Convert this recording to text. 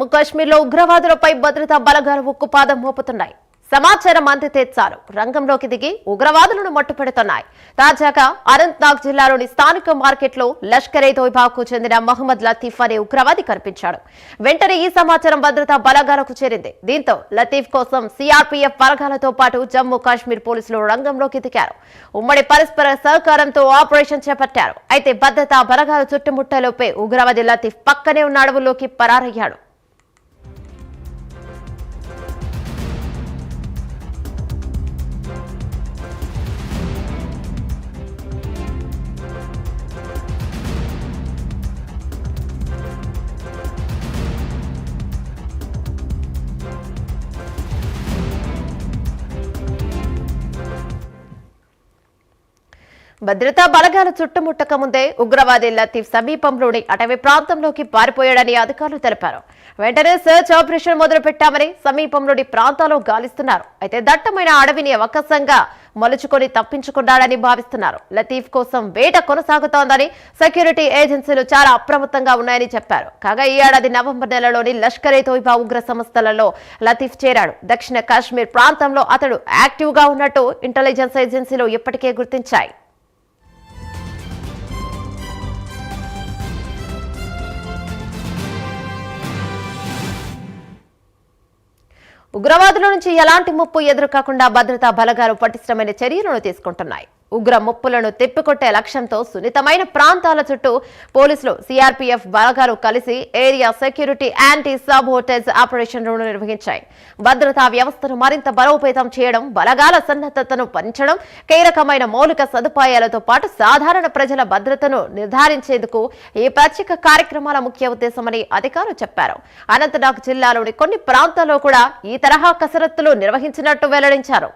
జమ్మూ కాశ్మీర్లో ఉగ్రవాదులపై భద్రతా బలగాలు ఉక్కుపాదం మోపుతున్నాయి. సమాచారం అందితే చాలు. రంగంలోకి దిగి ఉగ్రవాదులను మట్టుపెడుతున్నాయి. తాజాగా అనంతనాగ్ జిల్లాలోని స్థానిక మార్కెట్లో లష్కర్ ఏ తోయిబాకు చెందిన మహమ్మద్ లతీఫ్ అనే ఉగ్రవాది కనిపించాడు. వెంటనే ఈ సమాచారం భద్రతా బలగాలకు చేరింది. దీంతో లతీఫ్ కోసం సిఆర్పీఎఫ్ బలగాలతో పాటు జమ్మూ కాశ్మీర్ పోలీసులు రంగంలోకి దిగారు. ఉమ్మడి పరస్పర సహకారంతో ఆపరేషన్ చేపట్టారు. అయితే భద్రతా బలగాలు చుట్టుముట్టలోపే ఉగ్రవాది లతీఫ్ పక్కనే ఉన్న అడవుల్లోకి పరారయ్యాడు. భద్రతా బలగాలు చుట్టుముట్టక ముందే ఉగ్రవాది లతీఫ్ సమీపంలోని అటవీ ప్రాంతంలోకి పారిపోయాడని అధికారులు తెలిపారు. వెంటనే సెర్చ్ ఆపరేషన్ మొదలుపెట్టామని సమీపంలోని ప్రాంతాల్లో గాలిస్తున్నారు. అయితే దట్టమైన అడవిని అవకాశంగా మలుచుకొని తప్పించుకున్నాడని భావిస్తున్నారు. లతీఫ్ కోసం వేట కొనసాగుతోందని సెక్యూరిటీ ఏజెన్సీలు చాలా అప్రమత్తంగా ఉన్నాయని చెప్పారు. కాగా ఈ ఏడాది నవంబర్ నెలలోని లష్కర్ ఏ తోయిబా ఉగ్ర సంస్థలలో లతీఫ్ చేరాడు. దక్షిణ కాశ్మీర్ ప్రాంతంలో అతడు యాక్టివ్గా ఉన్నట్టు ఇంటెలిజెన్స్ ఏజెన్సీలు ఇప్పటికే గుర్తించాయి. ఉగ్రవాదుల నుంచి ఎలాంటి ముప్పు ఎదురుకాకుండా భద్రతా బలగాలు పటిష్టమైన చర్యలను తీసుకుంటున్నాయి. ఉగ్ర ముప్పులను తిప్పికొట్టే లక్ష్యంతో సున్నితమైన ప్రాంతాల చుట్టూ పోలీసులు సిఆర్పీఎఫ్ బలగాలు కలిసి ఏరియా సెక్యూరిటీ యాంటీ సబోటేజ్ ఆపరేషన్లను నిర్వహించాయి. భద్రతా వ్యవస్థను మరింత బలోపేతం చేయడం బలగాల సన్నద్ధతను పంచడం కీలకమైన మౌలిక సదుపాయాలతో పాటు సాధారణ ప్రజల భద్రతను నిర్ధారించేందుకు ఈ ప్రత్యేక కార్యక్రమాల ముఖ్య ఉద్దేశమని అధికారులు చెప్పారు. అనంతనాగ్ జిల్లాలోని కొన్ని ప్రాంతాల్లో కూడా ఈ తరహా కసరత్తులు నిర్వహించినట్టు వెల్లడించారు.